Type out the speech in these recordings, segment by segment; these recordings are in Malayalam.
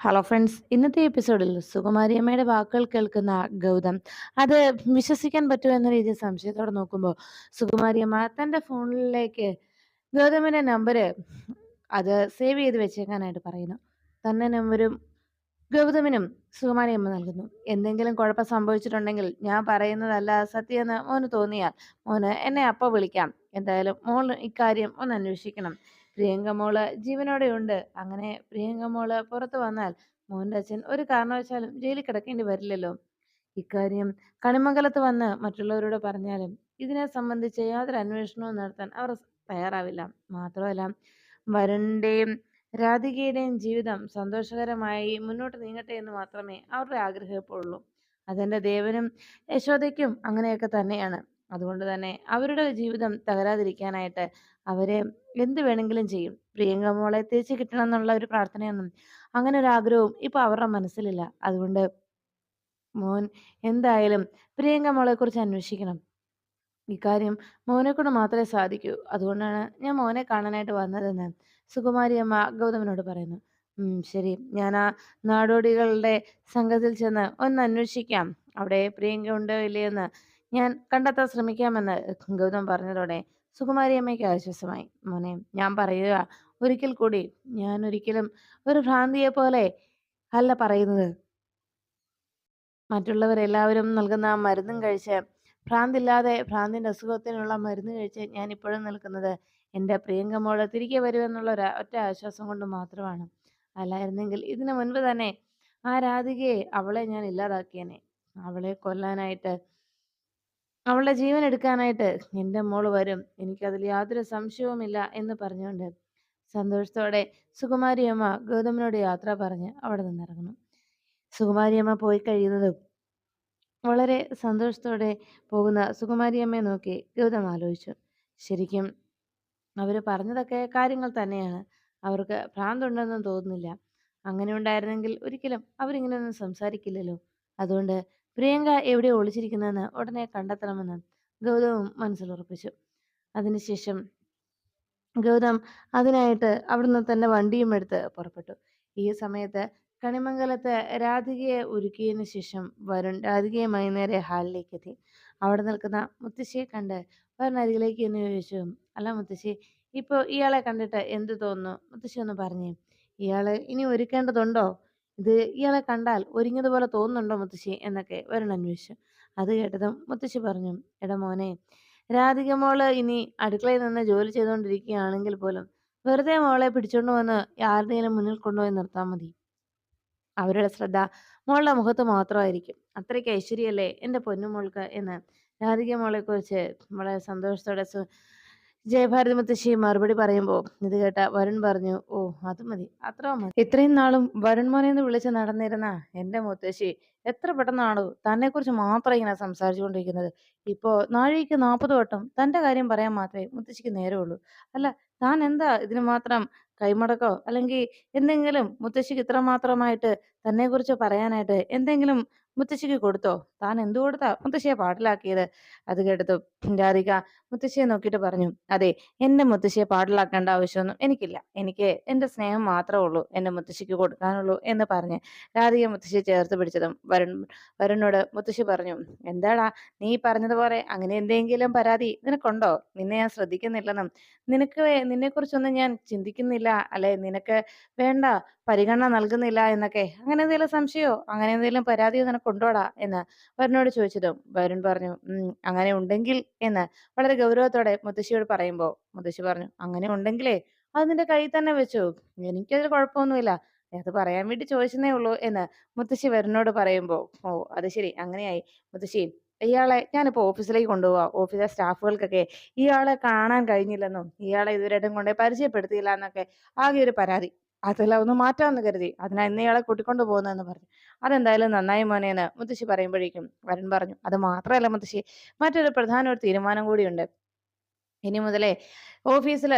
ഹലോ ഫ്രണ്ട്സ് ഇന്നത്തെ എപ്പിസോഡിൽ സുകുമാരിയമ്മയുടെ വാക്കുകൾ കേൾക്കുന്ന ഗൗതം അത് വിശ്വസിക്കാൻ പറ്റുമോ എന്ന രീതിയിൽ സംശയത്തോടെ നോക്കുമ്പോൾ സുകുമാരിയമ്മ തന്റെ ഫോണിലേക്ക് ഗൗതമിന്റെ നമ്പർ അത് സേവ് ചെയ്ത് വെച്ചേക്കാനായിട്ട് പറയുന്നു. തന്നെ നമ്പരും ഗൗതമിനും സുകുമാരിയമ്മ നൽകുന്നു. എന്തെങ്കിലും കുഴപ്പം സംഭവിച്ചിട്ടുണ്ടെങ്കിൽ ഞാൻ പറയുന്നതല്ല സത്യമെന്ന് മോന് തോന്നിയാൽ മോന് എന്നെ അപ്പോൾ വിളിക്കാം. എന്തായാലും മോൾ ഇക്കാര്യം ഒന്ന് അന്വേഷിക്കണം. പ്രിയങ്ക മോൾ ജീവനോടെ ഉണ്ട്. അങ്ങനെ പ്രിയങ്ക മോൾ പുറത്തു വന്നാൽ മോഹന്റെ അച്ഛൻ ഒരു കാരണവശാലും ജയിലിൽ കിടക്കേണ്ടി വരില്ലല്ലോ. ഇക്കാര്യം കണിമംഗലത്ത് വന്ന് മറ്റുള്ളവരോട് പറഞ്ഞാലും ഇതിനെ സംബന്ധിച്ച് യാതൊരു അന്വേഷണവും നടത്താൻ അവർ തയ്യാറാവില്ല. മാത്രമല്ല വരുണിന്റെയും രാധികയുടെയും ജീവിതം സന്തോഷകരമായി മുന്നോട്ട് നീങ്ങട്ടെ എന്ന് മാത്രമേ അവരുടെ ആഗ്രഹപ്പെടുള്ളൂ അതെന്റെ ദേവനും യശോദയ്ക്കും അങ്ങനെയൊക്കെ തന്നെയാണ്. അതുകൊണ്ട് തന്നെ അവരുടെ ജീവിതം തകരാതിരിക്കാനായിട്ട് അവരെ എന്ത് വേണമെങ്കിലും ചെയ്യും. പ്രിയങ്ക മോളെ തിരിച്ചു കിട്ടണം എന്നുള്ള ഒരു പ്രാർത്ഥനയൊന്നും അങ്ങനെ ഒരു ആഗ്രഹവും ഇപ്പൊ അവരുടെ മനസ്സിലില്ല. അതുകൊണ്ട് മോൻ എന്തായാലും പ്രിയങ്ക മോളെ കുറിച്ച് അന്വേഷിക്കണം. ഇക്കാര്യം മോനെ കൊണ്ട് മാത്രമേ സാധിക്കൂ. അതുകൊണ്ടാണ് ഞാൻ മോനെ കാണാനായിട്ട് വന്നതെന്ന് സുകുമാരി അമ്മ ഗൗതമനോട് പറയുന്നു. ഉം ശരി. ഞാൻ ആ നാടോടികളുടെ സംഘത്തിൽ ചെന്ന് ഒന്ന് അന്വേഷിക്കാം. അവിടെ പ്രിയങ്ക ഉണ്ടോ ഇല്ലയെന്ന് ഞാൻ കണ്ടെത്താൻ ശ്രമിക്കാമെന്ന് ഗൗതം പറഞ്ഞതോടെ സുകുമാരി അമ്മയ്ക്ക് ആശ്വാസമായി. മോനെ ഞാൻ പറയുക ഒരിക്കൽ കൂടി ഞാൻ ഒരിക്കലും ഒരു ഭ്രാന്തിയെ പോലെ അല്ല പറയുന്നത്. മറ്റുള്ളവരെല്ലാവരും നൽകുന്ന മരുന്നും കഴിച്ച് ഭ്രാന്തില്ലാതെ ഭ്രാന്തിന്റെ അസുഖത്തിനുള്ള മരുന്ന് കഴിച്ച് ഞാൻ ഇപ്പോഴും നിൽക്കുന്നത് എന്റെ പ്രിയങ്ക മോൾ തിരികെ വരുമെന്നുള്ള ഒരു ഒറ്റ ആശ്വാസം കൊണ്ട് മാത്രമാണ്. അല്ലായിരുന്നെങ്കിൽ ഇതിനു മുൻപ് തന്നെ ആ രാധികയെ അവളെ ഞാൻ ഇല്ലാതാക്കിയേനെ. അവളെ കൊല്ലാനായിട്ട് അവളുടെ ജീവൻ എടുക്കാനായിട്ട് എന്റെ മോൾ വരും. എനിക്കതിൽ യാതൊരു സംശയവുമില്ല എന്ന് പറഞ്ഞുകൊണ്ട് സന്തോഷത്തോടെ സുകുമാരിയമ്മ ഗൗതമനോട് യാത്ര പറഞ്ഞ് അവിടെ നിന്നിറങ്ങുന്നു. സുകുമാരിയമ്മ പോയി കഴിയുന്നതും വളരെ സന്തോഷത്തോടെ പോകുന്ന സുകുമാരിയമ്മയെ നോക്കി ഗൗതം ആലോചിച്ചു. ശരിക്കും അവർ പറഞ്ഞതൊക്കെ കാര്യങ്ങൾ തന്നെയാണ്. അവർക്ക് ഭ്രാന്തുണ്ടെന്നും തോന്നുന്നില്ല. അങ്ങനെ ഉണ്ടായിരുന്നെങ്കിൽ ഒരിക്കലും അവരിങ്ങനെയൊന്നും സംസാരിക്കില്ലല്ലോ. അതുകൊണ്ട് പ്രിയങ്ക എവിടെ ഒളിച്ചിരിക്കുന്നതെന്ന് ഉടനെ കണ്ടെത്തണമെന്ന് ഗൗതവും മനസ്സിലുറപ്പിച്ചു. അതിനുശേഷം ഗൗതം അതിനായിട്ട് അവിടുന്ന് തന്നെ വണ്ടിയും എടുത്ത് പുറപ്പെട്ടു. ഈ സമയത്ത് കണിമംഗലത്ത് രാധികയെ ഒരുക്കിയതിനു ശേഷം വരുൺ രാധികയുമായി നേരെ ഹാളിലേക്ക് എത്തി. അവിടെ നിൽക്കുന്ന മുത്തശ്ശിയെ കണ്ട് വരുൺ അരികിലേക്ക് എന്ന് ചോദിച്ചു അല്ല മുത്തശ്ശി ഇപ്പോൾ ഇയാളെ കണ്ടിട്ട് എന്ത് തോന്നുന്നു? മുത്തശ്ശി ഒന്ന് പറഞ്ഞേ ഇയാളെ ഇനി ഒരുക്കേണ്ടതുണ്ടോ? ഇത് ഇയാളെ കണ്ടാൽ ഒരുങ്ങിയതുപോലെ തോന്നുന്നുണ്ടോ മുത്തശ്ശി? എന്നൊക്കെ വരുൺ അന്വേഷിച്ചു. അത് കേട്ടതും മുത്തശ്ശി പറഞ്ഞു എടാ മോനെ രാധിക മോൾ ഇനി അടുക്കളയിൽ നിന്ന് ജോലി ചെയ്തുകൊണ്ടിരിക്കുകയാണെങ്കിൽ പോലും വെറുതെ മോളെ പിടിച്ചോണ്ട് വന്ന് ആരുടെയും മുന്നിൽ കൊണ്ടുപോയി നിർത്താൻ മതി. അവരുടെ ശ്രദ്ധ മോളുടെ മുഖത്ത് മാത്രമായിരിക്കും. അത്രയ്ക്ക് ഐശ്വര്യല്ലേ എന്റെ പൊന്നുമോൾക്ക്? എന്ന് രാധിക മോളെക്കുറിച്ച് വളരെ സന്തോഷത്തോടെ ജയഭാരതി മുത്തശ്ശി മറുപടി പറയുമ്പോൾ ഇത് കേട്ട വരുൺ പറഞ്ഞു ഓ അത് മതി അത്ര മതി. ഇത്രയും നാളും വരുൺ മോനെ എന്ന് വിളിച്ച് നടന്നിരുന്ന എന്റെ മുത്തശ്ശി എത്ര പെട്ടെന്നാണോ കുറിച്ച് മാത്രം ഇങ്ങനെ സംസാരിച്ചുകൊണ്ടിരിക്കുന്നത്. ഇപ്പോ നാഴിക്ക് നാൽപ്പത് വട്ടം തന്റെ കാര്യം പറയാൻ മാത്രമേ മുത്തശ്ശിക്ക് നേരമുള്ളൂ. അല്ല താൻ എന്താ ഇതിന് മാത്രം കൈമടക്കോ? അല്ലെങ്കിൽ എന്തെങ്കിലും മുത്തശ്ശിക്ക് ഇത്രമാത്രമായിട്ട് കുറിച്ച് പറയാനായിട്ട് എന്തെങ്കിലും മുത്തശ്ശിക്ക് കൊടുത്തോ? താൻ എന്തു കൊടുത്താ? മുത്തശ്ശിയെ പാട്ടിലാക്കിയത് അത് കേട്ടു രാധിക മുത്തശ്ശിയെ നോക്കിയിട്ട് പറഞ്ഞു അതെ എന്റെ മുത്തശ്ശിയെ പാട്ടിലാക്കേണ്ട ആവശ്യമൊന്നും എനിക്കില്ല. എനിക്ക് എന്റെ സ്നേഹം മാത്രമേ ഉള്ളൂ. എന്റെ മുത്തശ്ശിക്ക് കൊടുക്കാനുള്ളൂ എന്ന് പറഞ്ഞ് രാധിക മുത്തശ്ശിയെ ചേർത്ത് പിടിച്ചതും വരുൺ വരുണോട് മുത്തശ്ശി പറഞ്ഞു എന്താടാ നീ പറഞ്ഞതുപോലെ അങ്ങനെ എന്തെങ്കിലും പരാതി നിനക്കുണ്ടോ? നിന്നെ ഞാൻ ശ്രദ്ധിക്കുന്നില്ലെന്നും നിനക്ക് നിന്നെക്കുറിച്ചൊന്നും ഞാൻ ചിന്തിക്കുന്നില്ല. അല്ലെ നിനക്ക് വേണ്ട പരിഗണന നൽകുന്നില്ല എന്നൊക്കെ അങ്ങനെ എന്തെങ്കിലും സംശയമോ അങ്ങനെ എന്തെങ്കിലും പരാതിയോ നിനക്ക് ഉണ്ടോടാ? എന്ന് വരുണോട് ചോദിച്ചതും വരുൺ പറഞ്ഞു അങ്ങനെ ഉണ്ടെങ്കിൽ എന്ന് വളരെ ഗൗരവത്തോടെ മുത്തശ്ശിയോട് പറയുമ്പോൾ മുത്തശ്ശി പറഞ്ഞു അങ്ങനെ ഉണ്ടെങ്കിലേ അത് നിന്റെ കയ്യിൽ തന്നെ വെച്ചു. എനിക്കതിൽ കുഴപ്പമൊന്നുമില്ല. അത് പറയാൻ വേണ്ടി ചോദിച്ചതേ ഉള്ളൂ എന്ന് മുത്തശ്ശി വരുന്നോട് പറയുമ്പോൾ ഓ അത് ശരി. അങ്ങനെയായി. മുത്തശ്ശി ഇയാളെ ഞാനിപ്പോ ഓഫീസിലേക്ക് കൊണ്ടുപോവാ. ഓഫീസിലെ സ്റ്റാഫുകൾക്കൊക്കെ ഇയാളെ കാണാൻ കഴിഞ്ഞില്ലെന്നും ഇയാളെ ഇതുവരെയായിട്ടും കൊണ്ടുപോയി പരിചയപ്പെടുത്തിയില്ല എന്നൊക്കെ ആകെ ഒരു പരാതി. അതെല്ലാം മാറ്റാമെന്ന് കരുതി. അതിനാ ഇന്ന് ഇയാളെ കൂട്ടിക്കൊണ്ട് പോകുന്നതെന്ന് പറഞ്ഞു. അതെന്തായാലും നന്നായി മോനേന്ന് മുത്തശ്ശി പറയുമ്പോഴേക്കും വരൻ പറഞ്ഞു. അത് മാത്രമല്ല മുത്തശ്ശി മറ്റൊരു പ്രധാന ഒരു തീരുമാനം കൂടിയുണ്ട്. ഇനി മുതലേ ഓഫീസിൽ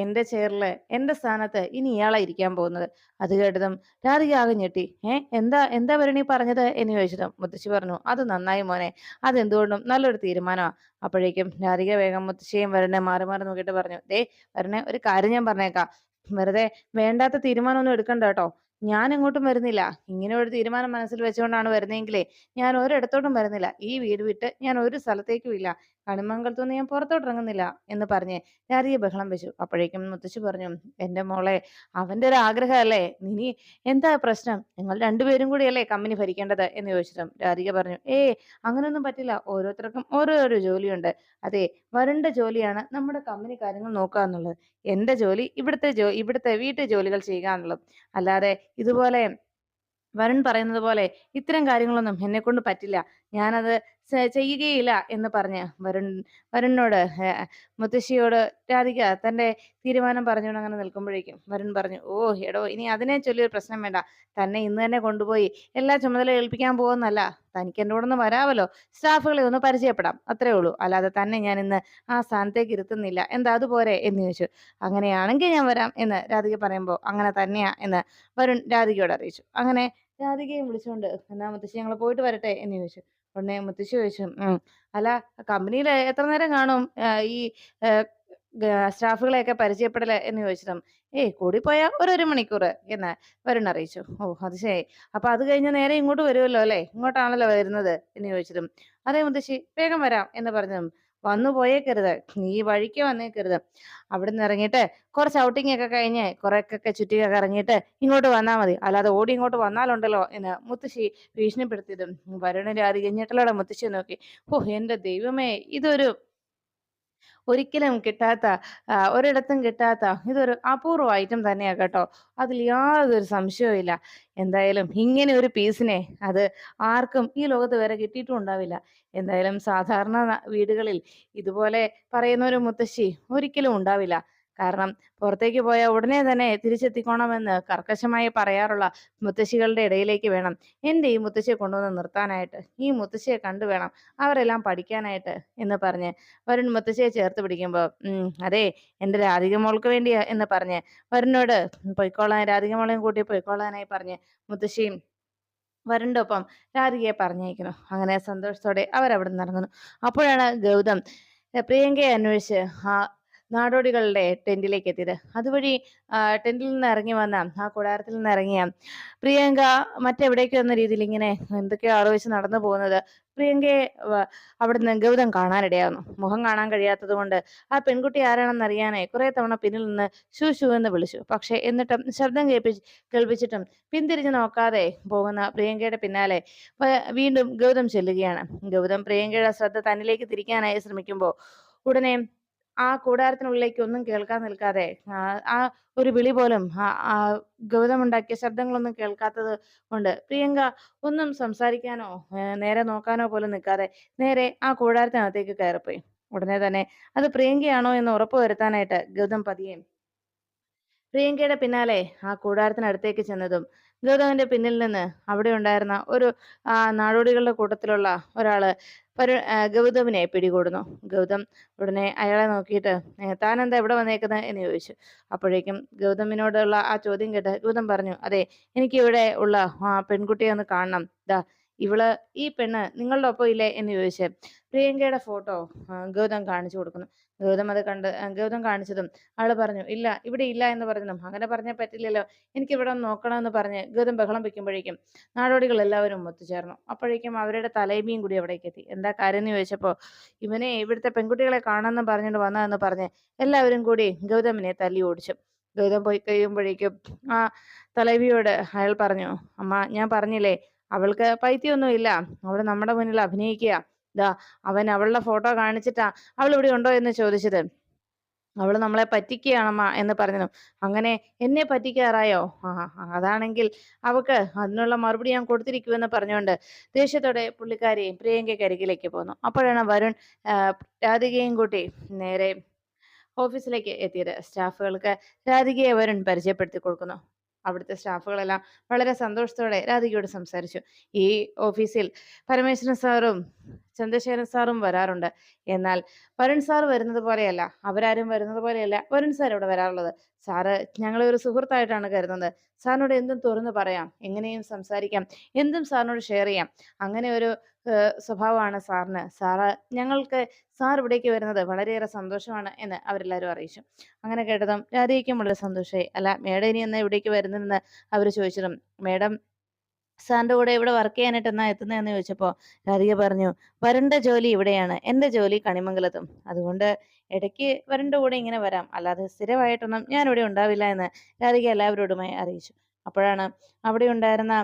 എന്റെ ചെയറിൽ എന്റെ സ്ഥാനത്ത് ഇനി ഇയാളാ ഇരിക്കാൻ പോകുന്നത്. അത് കേട്ടതും രാധിക ആകെ ഞെട്ടി. ഏ എന്താ എന്താ വരണി പറഞ്ഞത്? എന്ന് ചോദിച്ചതും മുത്തശ്ശി പറഞ്ഞു. അത് നന്നായി മോനെ അതെന്തുകൊണ്ടും നല്ലൊരു തീരുമാനമാണ് അപ്പോഴേക്കും രാധിക വേഗം മുത്തശ്ശിയും വരനെ മാറി മാറി നോക്കിയിട്ട് പറഞ്ഞു. ദേ വരനെ ഒരു കാര്യം ഞാൻ പറഞ്ഞേക്കാം. വെറുതെ വേണ്ടാത്ത തീരുമാനമൊന്നും എടുക്കണ്ട കേട്ടോ. ഞാൻ എങ്ങോട്ടും വരുന്നില്ല. ഇങ്ങനെ ഒരു തീരുമാനം മനസ്സിൽ വെച്ചുകൊണ്ടാണ് വരുന്നതെങ്കിലേ ഞാൻ ഒരിടത്തോട്ടും വരുന്നില്ല. ഈ വീട് വിട്ട് ഞാൻ ഒരു സ്ഥലത്തേക്കും ഇല്ല. കണിമംഗലത്തുനിന്ന് ഞാൻ പുറത്തോട്ട് ഇറങ്ങുന്നില്ല എന്ന് പറഞ്ഞ് രാധിക ബഹളം വെച്ചു. അപ്പോഴേക്കും മുത്തശ്ശി പറഞ്ഞു, "എന്റെ മോളെ അവന്റെ ഒരു ആഗ്രഹമല്ലേ. ഇനി എന്താ പ്രശ്നം? നിങ്ങൾ രണ്ടുപേരും കൂടിയല്ലേ കമ്പനി ഭരിക്കേണ്ടത്" എന്ന് ചോദിച്ചതും രാധിക പറഞ്ഞു, ഏ അങ്ങനൊന്നും പറ്റില്ല. ഓരോരുത്തർക്കും ഓരോരോ ജോലിയുണ്ട്. അതെ വരണ്ട ജോലിയാണ് നമ്മുടെ കമ്പനി കാര്യങ്ങൾ നോക്കുക എന്നുള്ളത്. എന്റെ ജോലി ഇവിടുത്തെ ജോ ഇവിടുത്തെ വീട്ടു ജോലികൾ ചെയ്യുക എന്നുള്ളത്. അല്ലാതെ ഇതുപോലെ വരുൺ പറയുന്നത് പോലെ ഇത്തരം കാര്യങ്ങളൊന്നും എന്നെക്കൊണ്ട് പറ്റില്ല. ഞാനത് ചെയ്യുകയില്ല എന്ന് പറഞ്ഞ് വരുൺ വരുണിനോട് മുത്തശ്ശിയോട് രാധിക തന്റെ തീരുമാനം പറഞ്ഞുകൊണ്ട് അങ്ങനെ നിൽക്കുമ്പോഴേക്കും വരുൺ പറഞ്ഞു, ഓ എടോ ഇനി അതിനെ ചൊല്ലിയൊരു പ്രശ്നം വേണ്ട. തന്നെ ഇന്ന് തന്നെ കൊണ്ടുപോയി എല്ലാ ചുമതല ഏൽപ്പിക്കാൻ പോകുന്നല്ല തനിക്ക് എന്റെ കൂടെ ഒന്ന് വരാമല്ലോ. സ്റ്റാഫുകളെ ഒന്ന് പരിചയപ്പെടാം. അത്രേ ഉള്ളൂ. അല്ലാതെ തന്നെ ഞാൻ ഇന്ന് ആ സ്ഥാനത്തേക്ക് ഇരുത്തുന്നില്ല. എന്താ അതുപോരെ?" എന്ന് ചോദിച്ചു. "അങ്ങനെയാണെങ്കിൽ ഞാൻ വരാം" എന്ന് രാധിക പറയുമ്പോൾ, "അങ്ങനെ തന്നെയാ" എന്ന് വരുൺ രാധികയോട് അറിയിച്ചു. അങ്ങനെ രാധികയും വിളിച്ചുകൊണ്ട്, "എന്നാ മുത്തശ്ശി ഞങ്ങൾ പോയിട്ട് വരട്ടെ" എന്ന് ചോദിച്ചു. ഉടനെ മുത്തശ്ശി ചോദിച്ചു, "ഉം. അല്ല കമ്പനിയിൽ എത്ര നേരം കാണും ഈ സ്റ്റാഫുകളെയൊക്കെ പരിചയപ്പെടൽ" എന്ന് ചോദിച്ചതും, "ഏയ് കൂടിപ്പോയാൽ ഒരു 1 മണിക്കൂർ എന്ന് വരുൺ അറിയിച്ചു. ഓ അത് ശരി. അപ്പൊ അത് കഴിഞ്ഞ് നേരെ ഇങ്ങോട്ട് വരുമല്ലോ അല്ലേ? ഇങ്ങോട്ടാണല്ലോ വരുന്നത്" എന്ന് ചോദിച്ചതും, "അതെ മുത്തശ്ശി വേഗം വരാം" എന്ന് പറഞ്ഞതും, "വന്നു പോയേക്കരുത്. നീ വഴിക്ക് വന്നേക്കരുത്. അവിടുന്ന് ഇറങ്ങിയിട്ട് കുറച്ച് ഔട്ടിംഗ് ഒക്കെ കഴിഞ്ഞ് കുറേയൊക്കെ ചുറ്റിയൊക്കെ കറങ്ങിയിട്ട് ഇങ്ങോട്ട് വന്നാൽ മതി. അല്ലാതെ ഓടി ഇങ്ങോട്ട് വന്നാലുണ്ടല്ലോ" എന്ന് മുത്തശ്ശി ഭീഷണിപ്പെടുത്തിയതും വരുണിന്റെ രാധികയും ഞെട്ടലോടെ മുത്തശ്ശിയെ നോക്കി. ഓ എന്റെ ദൈവമേ! ഇതൊരു ഒരിക്കലും കിട്ടാത്ത ഒരിടത്തും കിട്ടാത്ത ഇതൊരു അപൂർവ ഐറ്റം തന്നെയാണ് കേട്ടോ. അതിൽ യാതൊരു സംശയവും ഇല്ല. എന്തായാലും ഇങ്ങനെ ഒരു പീസിനെ അത് ആർക്കും ഈ ലോകത്ത് വരെ കിട്ടിയിട്ടും ഉണ്ടാവില്ല. എന്തായാലും സാധാരണ വീടുകളിൽ ഇതുപോലെ പറയുന്ന ഒരു മുത്തശ്ശി ഒരിക്കലും ഉണ്ടാവില്ല. കാരണം പുറത്തേക്ക് പോയാൽ ഉടനെ തന്നെ തിരിച്ചെത്തിക്കോണമെന്ന് കർക്കശമായി പറയാറുള്ള മുത്തശ്ശികളുടെ ഇടയിലേക്ക് വേണം എന്റെ ഈ മുത്തശ്ശിയെ കൊണ്ടുവന്ന് നിർത്താനായിട്ട്. ഈ മുത്തശ്ശിയെ കണ്ടു വേണം അവരെല്ലാം പഠിക്കാനായിട്ട്" എന്ന് പറഞ്ഞ് വരുൺ മുത്തശ്ശിയെ ചേർത്ത് പിടിക്കുമ്പോൾ, "ഉം അതെ എന്റെ രാധിക മോൾക്ക് വേണ്ടിയാ" എന്ന് പറഞ്ഞ് വരുണിനോട് പൊയ്ക്കോളാൻ രാധിക മോളെയും കൂട്ടി പൊയ്ക്കോളാനായി പറഞ്ഞ് മുത്തശ്ശിയും വരുണിന്റെ ഒപ്പം രാധികയെ പറഞ്ഞയക്കുന്നു. അങ്ങനെ സന്തോഷത്തോടെ അവരവിടുന്ന് ഇറങ്ങുന്നു. അപ്പോഴാണ് ഗൗതം പ്രിയങ്കയെ അന്വേഷിച്ച് ആ നാടോടികളുടെ ടെന്റിലേക്ക് എത്തിയത്. അതുവഴി ടെന്റിൽ നിന്ന് ഇറങ്ങി വന്ന ആ കൂടാരത്തിൽ നിന്ന് ഇറങ്ങിയ പ്രിയങ്ക മറ്റെവിടേക്കോ എന്ന രീതിയിൽ ഇങ്ങനെ എന്തൊക്കെയോ ആലോചിച്ച് നടന്നു പോകുന്നത് പ്രിയങ്കയെ അവിടെ അവിടുന്ന് ഗൗതം കാണാനിടയാകുന്നു. മുഖം കാണാൻ കഴിയാത്തത് കൊണ്ട് ആ പെൺകുട്ടി ആരാണെന്ന് അറിയാനായി കുറെ തവണ പിന്നിൽ നിന്ന് ശൂ ശൂ എന്ന് വിളിച്ചു. പക്ഷെ എന്നിട്ടും ശബ്ദം കേൾപ്പിച്ച് കേൾപ്പിച്ചിട്ടും പിന്തിരിഞ്ഞു നോക്കാതെ പോകുന്ന പ്രിയങ്കയുടെ പിന്നാലെ വീണ്ടും ഗൗതം ചെല്ലുകയാണ്. ഗൗതം പ്രിയങ്കയുടെ ശ്രദ്ധ തന്നിലേക്ക് തിരിക്കാനായി ശ്രമിക്കുമ്പോൾ ഉടനെ ആ കൂടാരത്തിനുള്ളിലേക്ക് ഒന്നും കേൾക്കാൻ നിൽക്കാതെ ആ ഒരു വിളി പോലും ആ ആ ഗൗതം ഉണ്ടാക്കിയ ശബ്ദങ്ങളൊന്നും കേൾക്കാത്തത് കൊണ്ട് പ്രിയങ്ക ഒന്നും സംസാരിക്കാനോ നേരെ നോക്കാനോ പോലും നിൽക്കാതെ നേരെ ആ കൂടാരത്തിനകത്തേക്ക് കയറിപ്പോയി. ഉടനെ തന്നെ അത് പ്രിയങ്കയാണോ എന്ന് ഉറപ്പുവരുത്താനായിട്ട് ഗൗതം പതിയെ പ്രിയങ്കയുടെ പിന്നാലെ ആ കൂടാരത്തിനടുത്തേക്ക് ചെന്നതും ഗൗതമിന്റെ പിന്നിൽ നിന്ന് അവിടെ ഉണ്ടായിരുന്ന ഒരു നാടോടികളുടെ കൂട്ടത്തിലുള്ള ഒരാൾ പരു ഗൗതമിനെ പിടികൂടുന്നു. ഗൗതം ഉടനെ അയാളെ നോക്കിയിട്ട് "ഏഹ് താനെന്താ എവിടെ വന്നേക്കുന്നത്" എന്ന് ചോദിച്ചു. അപ്പോഴേക്കും ഗൗതമിനോടുള്ള ആ ചോദ്യം കേട്ട് ഗൗതം പറഞ്ഞു, "അതെ എനിക്ക് ഇവിടെ ഉള്ള ആ പെൺകുട്ടിയെ ഒന്ന് കാണണം. ദാ ഇവൾ ഈ പെണ്ണ് നിങ്ങളുടെ ഒപ്പം ഇല്ലേ" എന്ന് ചോദിച്ച് പ്രിയങ്കയുടെ ഫോട്ടോ ഗൗതം കാണിച്ചു കൊടുക്കുന്നു. ഗൗതം അത് കണ്ട് ഗൗതം കാണിച്ചതും ആൾ പറഞ്ഞു, "ഇല്ല ഇവിടെ ഇല്ല" എന്ന് പറഞ്ഞതും "അങ്ങനെ പറഞ്ഞാൽ പറ്റില്ലല്ലോ. എനിക്ക് ഇവിടെ നോക്കണമെന്ന്" പറഞ്ഞ് ഗൗതം ബഹളം വെക്കുമ്പോഴേക്കും നാടോടികൾ എല്ലാവരും ഒത്തുചേർന്നു. അപ്പോഴേക്കും അവരുടെ തലേബിയും കൂടി അവിടേക്ക് എത്തി. എന്താ കാര്യം എന്ന് ചോദിച്ചപ്പോൾ ഇവനെ ഇവിടുത്തെ പെൺകുട്ടികളെ കാണാമെന്ന് പറഞ്ഞിട്ട് വന്നതെന്ന് പറഞ്ഞ് എല്ലാവരും കൂടി ഗൗതമിനെ തല്ലി ഓടിച്ചു. ഗൗതം പോയി കഴിയുമ്പോഴേക്കും ആ തലൈവിയോട് അയാൾ പറഞ്ഞു, "അമ്മ ഞാൻ പറഞ്ഞില്ലേ അവൾക്ക് പൈത്യമൊന്നും ഇല്ല. അവൾ നമ്മുടെ മുന്നിൽ അഭിനയിക്കുകയാ. ദാ അവൻ അവളുടെ ഫോട്ടോ കാണിച്ചിട്ടാ അവൾ ഇവിടെ ഉണ്ടോ എന്ന് ചോദിച്ചത്. അവൾ നമ്മളെ പറ്റിക്കുകയാണമ്മ" എന്ന് പറഞ്ഞു "അങ്ങനെ എന്നെ പറ്റിക്കാറായോ? ആ അതാണെങ്കിൽ അവക്ക് അതിനുള്ള മറുപടി ഞാൻ കൊടുത്തിരിക്കുമെന്ന്" പറഞ്ഞുകൊണ്ട് ദേഷ്യത്തോടെ പുള്ളിക്കാരെയും പ്രിയങ്കയ്ക്ക് അരികിലേക്ക് പോന്നു. അപ്പോഴാണ് വരുൺ രാധികയും കൂട്ടി നേരെ ഓഫീസിലേക്ക് എത്തിയത്. സ്റ്റാഫുകൾക്ക് രാധികയെ വരുൺ പരിചയപ്പെടുത്തി കൊടുക്കുന്നു. അവിടുത്തെ സ്റ്റാഫുകളെല്ലാം വളരെ സന്തോഷത്തോടെ രാധികയോട് സംസാരിച്ചു. ഈ ഓഫീസിൽ പരമേശ്വരൻ സാറും ചന്ദ്രശേഖരൻ സാറും വരാറുണ്ട്. എന്നാൽ വരുൺ സാർ വരുന്നത് പോലെയല്ല. അവരാരും വരുന്നത് പോലെയല്ല. വരുൺ സാർ ഇവിടെ വരാറുള്ളത്. സാറ് ഞങ്ങളെ ഒരു സുഹൃത്തായിട്ടാണ് കരുതുന്നത്. സാറിനോട് എന്തും തുറന്നു പറയാം. എങ്ങനെയും സംസാരിക്കാം. എന്തും സാറിനോട് ഷെയർ ചെയ്യാം. അങ്ങനെ ഒരു സ്വഭാവമാണ് സാറിന്. സാറ് ഞങ്ങൾക്ക് സാർ ഇവിടേക്ക് വരുന്നത് വളരെയേറെ സന്തോഷമാണ് എന്ന് അവരെല്ലാവരും അറിയിച്ചു. അങ്ങനെ കേട്ടതും രാധികയ്ക്കും വളരെ സന്തോഷമായി അല്ല മേഡം ഇനി എന്നാ ഇവിടേക്ക് വരുന്നതെന്ന് അവർ ചോദിച്ചതും മേഡം സാറിന്റെ കൂടെ ഇവിടെ വർക്ക് ചെയ്യാനായിട്ട് എന്നാ എത്തുന്നതെന്ന് ചോദിച്ചപ്പോൾ രാധിക പറഞ്ഞു വരണ്ട ജോലി ഇവിടെയാണ് എന്റെ ജോലി കണിമംഗലത്തും. അതുകൊണ്ട് ഇടയ്ക്ക് വരണ്ട കൂടെ ഇങ്ങനെ വരാം. അല്ലാതെ സ്ഥിരമായിട്ടൊന്നും ഞാൻ ഇവിടെ ഉണ്ടാവില്ല എന്ന് രാധിക എല്ലാവരോടുമായി അറിയിച്ചു. അപ്പോഴാണ് അവിടെ ഉണ്ടായിരുന്ന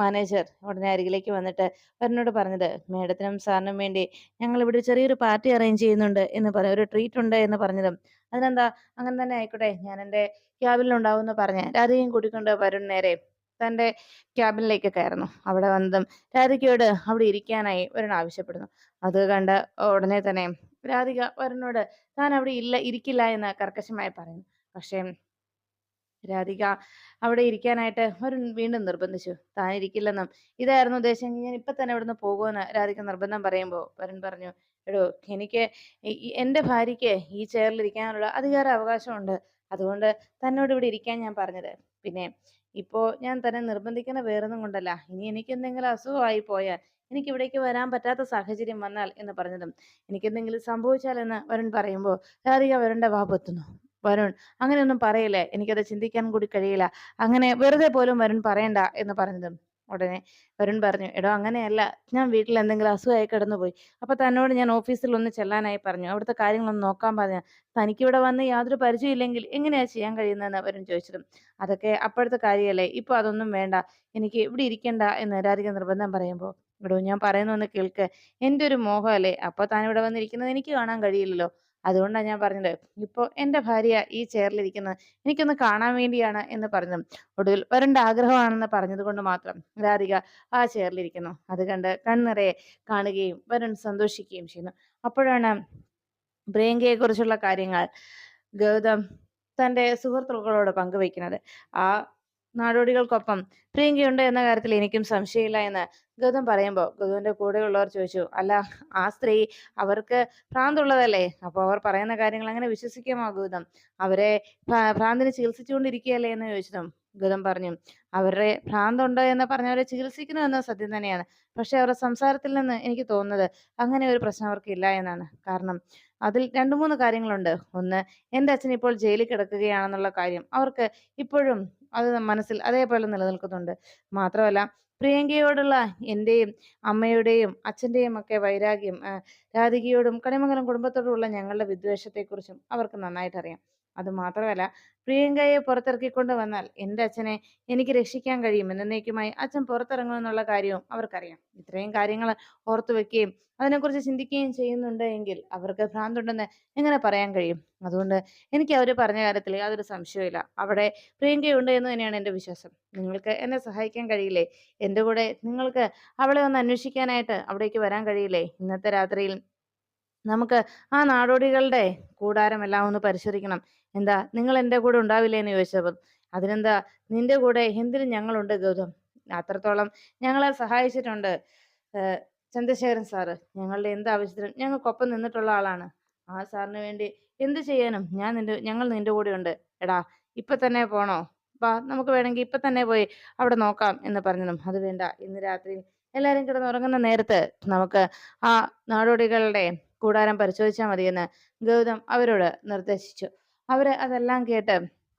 മാനേജർ ഉടനെ അരികിലേക്ക് വന്നിട്ട് വരനോട് പറഞ്ഞത് മേഡത്തിനും സാറിനും വേണ്ടി ഞങ്ങൾ ഇവിടെ ചെറിയൊരു പാർട്ടി അറേഞ്ച് ചെയ്യുന്നുണ്ട് എന്ന് പറയും ഒരു ട്രീറ്റ് ഉണ്ട് എന്ന് പറഞ്ഞതും. അതിനെന്താ അങ്ങനെ തന്നെ ആയിക്കോട്ടെ ഞാൻ എന്റെ ക്യാബിലുണ്ടാവും എന്ന് പറഞ്ഞ് രാധികയും കൂട്ടിക്കൊണ്ട് വരുൺ നേരെ തന്റെ ക്യാബിനിലേക്ക് കയറുന്നു. അവിടെ വന്നതും രാധികയോട് അവിടെ ഇരിക്കാനായി വരുൺ ആവശ്യപ്പെടുന്നു. അത് കണ്ട് ഉടനെ തന്നെ രാധിക വരുണോട് താൻ അവിടെ ഇല്ല ഇരിക്കില്ല എന്ന് കർക്കശമായി പറയുന്നു. പക്ഷേ രാധിക അവിടെ ഇരിക്കാനായിട്ട് വരുൺ വീണ്ടും നിർബന്ധിച്ചു. താൻ ഇരിക്കില്ലെന്നും ഇതായിരുന്നു ഉദ്ദേശം. ഞാൻ ഇപ്പൊ തന്നെ ഇവിടുന്ന് പോകുമെന്ന് രാധിക നിർബന്ധം പറയുമ്പോൾ വരുൺ പറഞ്ഞു എടോ എനിക്ക് എന്റെ ഭാര്യയ്ക്ക് ഈ ചെയറിൽ ഇരിക്കാനുള്ള അധികാര അവകാശമുണ്ട് അതുകൊണ്ട് തന്നോട് ഇവിടെ ഇരിക്കാൻ ഞാൻ പറഞ്ഞത്. പിന്നെ ഇപ്പോ ഞാൻ തന്നെ നിർബന്ധിക്കുന്ന വേറൊന്നും കൊണ്ടല്ല. ഇനി എനിക്ക് എന്തെങ്കിലും അസുഖമായി പോയാൽ എനിക്ക് ഇവിടേക്ക് വരാൻ പറ്റാത്ത സാഹചര്യം വന്നാൽ എന്ന് പറഞ്ഞതും എനിക്ക് എന്തെങ്കിലും സംഭവിച്ചാൽ എന്ന് വരുൺ പറയുമ്പോൾ രാധിക വരുണിന്റെ വാ പൊത്തുന്നു. വരുൺ അങ്ങനെയൊന്നും പറയില്ലേ. എനിക്കത് ചിന്തിക്കാൻ കൂടി കഴിയില്ല. അങ്ങനെ വെറുതെ പോലും വരുൺ പറയണ്ട എന്ന് പറഞ്ഞതും ഉടനെ വരുൺ പറഞ്ഞു എടോ അങ്ങനെയല്ല. ഞാൻ വീട്ടിൽ എന്തെങ്കിലും അസുഖമായി കിടന്നുപോയി. അപ്പൊ തന്നോട് ഞാൻ ഓഫീസിൽ ഒന്ന് ചെല്ലാനായി പറഞ്ഞു. അവിടുത്തെ കാര്യങ്ങളൊന്ന് നോക്കാൻ പറഞ്ഞു. തനിക്കിവിടെ വന്ന് യാതൊരു പരിചയമില്ലെങ്കിൽ എങ്ങനെയാ ചെയ്യാൻ കഴിയുന്നതെന്ന് വരുൺ ചോദിച്ചതും. അതൊക്കെ അപ്പോഴത്തെ കാര്യമല്ലേ? ഇപ്പൊ അതൊന്നും വേണ്ട. എനിക്ക് ഇവിടെ ഇരിക്കണ്ട എന്ന് രാധിക നിർബന്ധം പറയുമ്പോൾ എടോ ഞാൻ പറയുന്നൊന്ന് കേൾക്ക്. എന്റെ ഒരു മോഹമല്ലേ അപ്പൊ താൻ ഇവിടെ വന്നിരിക്കുന്നത് എനിക്ക് കാണാൻ കഴിയില്ലല്ലോ. അതുകൊണ്ടാണ് ഞാൻ പറഞ്ഞത്. ഇപ്പോൾ എന്റെ ഭാര്യ ഈ ചെയറിലിരിക്കുന്നത് എനിക്കൊന്ന് കാണാൻ വേണ്ടിയാണ് എന്ന് പറഞ്ഞു. ഒടുവിൽ വരണ്ട ആഗ്രഹമാണെന്ന് പറഞ്ഞത് കൊണ്ട് മാത്രം രാധിക ആ ചെയറിലിരിക്കുന്നു അത് കണ്ട് കണ്ണിറയെ കാണുകയും വരുൺ സന്തോഷിക്കുകയും ചെയ്യുന്നു. അപ്പോഴാണ് പ്രിയങ്കയെ കുറിച്ചുള്ള കാര്യങ്ങൾ ഗൗതം തന്റെ സുഹൃത്തുക്കളോട് പങ്കുവയ്ക്കുന്നത്. ആ നാടോടികൾക്കൊപ്പം പ്രിയങ്കയുണ്ട് എന്ന കാര്യത്തിൽ എനിക്കും സംശയമില്ല എന്ന് ഗൗതം പറയുമ്പോൾ ഗൗതമിന്റെ കൂടെയുള്ളവർ ചോദിച്ചു അല്ല ആ സ്ത്രീ അവർക്ക് ഭ്രാന്തുള്ളതല്ലേ? അപ്പോൾ അവർ പറയുന്ന കാര്യങ്ങൾ അങ്ങനെ വിശ്വസിക്കാമോ ഗൗതം? അവരെ ഭ്രാന്തിനെ ചികിത്സിച്ചുകൊണ്ടിരിക്കുകയല്ലേ? എന്ന് ചോദിച്ചതും ഗൗതം പറഞ്ഞു അവരുടെ ഭ്രാന്തുണ്ട് എന്ന് പറഞ്ഞവരെ ചികിത്സിക്കുന്നു എന്ന സത്യം തന്നെയാണ്. പക്ഷെ അവരുടെ സംസാരത്തിൽ നിന്ന് എനിക്ക് തോന്നുന്നത് അങ്ങനെ ഒരു പ്രശ്നം അവർക്ക് ഇല്ല എന്നാണ്. കാരണം അതിൽ രണ്ടു മൂന്ന് കാര്യങ്ങളുണ്ട്. ഒന്ന് എന്റെ അച്ഛൻ ഇപ്പോൾ ജയിലിൽ കിടക്കുകയാണെന്നുള്ള കാര്യം. അവർക്ക് ഇപ്പോഴും അത് മനസ്സിൽ അതേപോലെ നിലനിൽക്കുന്നുണ്ട്. മാത്രമല്ല പ്രിയങ്കയോടുള്ള എന്റെയും അമ്മയുടെയും അച്ഛന്റെയും ഒക്കെ വൈരാഗ്യം രാധികയോടും കണിമംഗലം കുടുംബത്തോടുമുള്ള ഞങ്ങളുടെ വിദ്വേഷത്തെക്കുറിച്ചും അവർക്ക് നന്നായിട്ട് അറിയാം അത് മാത്രമല്ല പ്രിയങ്കയെ പുറത്തിറക്കിക്കൊണ്ട് വന്നാൽ എന്റെ അച്ഛനെ എനിക്ക് രക്ഷിക്കാൻ കഴിയും എന്നേക്കുമായി അച്ഛൻ പുറത്തിറങ്ങുമെന്നുള്ള കാര്യവും അവർക്കറിയാം. ഇത്രയും കാര്യങ്ങൾ ഓർത്തു വെക്കുകയും അതിനെക്കുറിച്ച് ചിന്തിക്കുകയും ചെയ്യുന്നുണ്ട് എങ്കിൽ അവർക്ക് ഭ്രാന്തുണ്ടെന്ന് എങ്ങനെ പറയാൻ കഴിയും? അതുകൊണ്ട് എനിക്ക് അവർ പറഞ്ഞ കാര്യത്തിൽ യാതൊരു സംശയവുമില്ല അവിടെ പ്രിയങ്കയുണ്ട് എന്ന് തന്നെയാണ് എന്റെ വിശ്വാസം. നിങ്ങൾക്ക് എന്നെ സഹായിക്കാൻ കഴിയില്ലേ? എന്റെ കൂടെ നിങ്ങൾക്ക് അവളെ ഒന്ന് അന്വേഷിക്കാനായിട്ട് അവിടേക്ക് വരാൻ കഴിയില്ലേ? ഇന്നത്തെ രാത്രിയിൽ നമുക്ക് ആ നാടോടികളുടെ കൂടാരമെല്ലാം ഒന്ന് പരിശോധിക്കണം. എന്താ നിങ്ങൾ എന്റെ കൂടെ ഉണ്ടാവില്ലേ? എന്ന് ചോദിച്ചപ്പോൾ അതിനെന്താ നിന്റെ കൂടെ എന്തിനും ഞങ്ങളുണ്ട് ഗൗതം? അത്രത്തോളം ഞങ്ങളെ സഹായിച്ചിട്ടുണ്ട് ചന്ദ്രശേഖരൻ സാറ്. ഞങ്ങളുടെ എന്ത് ആവശ്യത്തിനും ഞങ്ങൾക്കൊപ്പം നിന്നിട്ടുള്ള ആളാണ്. ആ സാറിന് വേണ്ടി എന്ത് ചെയ്യാനും ഞാൻ നിന്റെ ഞങ്ങൾ നിന്റെ കൂടെ ഉണ്ട്. എടാ ഇപ്പൊ തന്നെ പോണോ? വാ നമുക്ക് വേണമെങ്കിൽ ഇപ്പൊ തന്നെ പോയി അവിടെ നോക്കാം എന്ന് പറഞ്ഞതും അത് വേണ്ട ഇന്ന് രാത്രി എല്ലാവരും കിടന്നുറങ്ങുന്ന നേരത്ത് നമുക്ക് ആ നാടോടികളുടെ കൂടാരം പരിശോധിച്ചാൽ മതിയെന്ന് ഗൗതം അവരോട് നിർദ്ദേശിച്ചു. അവർ അതെല്ലാം കേട്ട്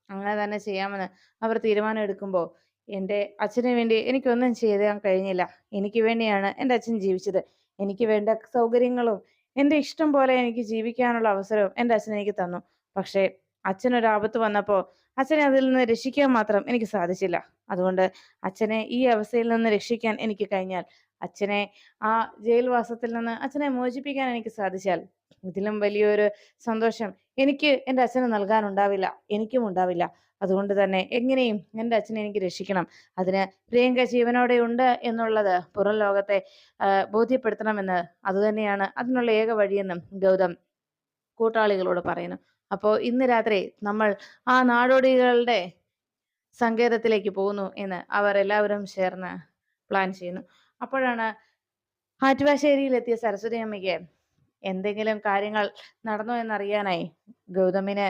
അങ്ങനെ തന്നെ ചെയ്യാമെന്ന് അവർ തീരുമാനം എടുക്കുമ്പോൾ എന്റെ അച്ഛന് വേണ്ടി എനിക്കൊന്നും ചെയ്യാൻ കഴിഞ്ഞില്ല. എനിക്ക് വേണ്ടിയാണ് എന്റെ അച്ഛൻ ജീവിച്ചത്. എനിക്ക് വേണ്ട സൗകര്യങ്ങളും എന്റെ ഇഷ്ടം പോലെ എനിക്ക് ജീവിക്കാനുള്ള അവസരവും എന്റെ അച്ഛൻ എനിക്ക് തന്നു. പക്ഷേ അച്ഛനൊരാപത്ത് വന്നപ്പോൾ അച്ഛനെ അതിൽ നിന്ന് രക്ഷിക്കാൻ മാത്രം എനിക്ക് സാധിച്ചില്ല. അതുകൊണ്ട് അച്ഛനെ ഈ അവസ്ഥയിൽ നിന്ന് രക്ഷിക്കാൻ എനിക്ക് കഴിഞ്ഞാൽ അച്ഛനെ ആ ജയിൽവാസത്തിൽ നിന്ന് അച്ഛനെ മോചിപ്പിക്കാൻ എനിക്ക് സാധിച്ചാൽ ഇതിലും വലിയൊരു സന്തോഷം എനിക്ക് എന്റെ അച്ഛന് നൽകാനുണ്ടാവില്ല എനിക്കും ഉണ്ടാവില്ല. അതുകൊണ്ട് തന്നെ എങ്ങനെയും എന്റെ അച്ഛനെ എനിക്ക് രക്ഷിക്കണം. അതിന് പ്രിയങ്ക ജീവനോടെ ഉണ്ട് എന്നുള്ളത് പുറം ലോകത്തെ ബോധ്യപ്പെടുത്തണമെന്ന് അതുതന്നെയാണ് അതിനുള്ള ഏക വഴിയെന്നും ഗൗതം കൂട്ടാളികളോട് പറയുന്നു. അപ്പോൾ ഇന്ന് രാത്രി നമ്മൾ ആ നാടോടികളുടെ സങ്കേതത്തിലേക്ക് പോകുന്നു എന്ന് അവർ എല്ലാവരും ചേർന്ന് പ്ലാൻ ചെയ്യുന്നു. അപ്പോഴാണ് ആറ്റുവാശ്ശേരിയിലെത്തിയ സരസ്വതി അമ്മയ്ക്ക് എന്തെങ്കിലും കാര്യങ്ങൾ നടന്നോ എന്നറിയാനായി ഗൗതമിന്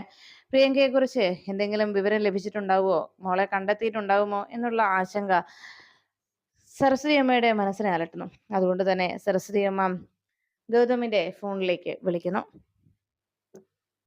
പ്രിയങ്കയെക്കുറിച്ച് എന്തെങ്കിലും വിവരം ലഭിച്ചിട്ടുണ്ടാവുമോ? മോളെ കണ്ടെത്തിയിട്ടുണ്ടാവുമോ? എന്നുള്ള ആശങ്ക സരസ്വതി അമ്മയുടെ മനസ്സിനെ അലട്ടുന്നു. അതുകൊണ്ട് തന്നെ സരസ്വതി അമ്മ ഗൗതമിന്റെ ഫോണിലേക്ക് വിളിക്കുന്നു.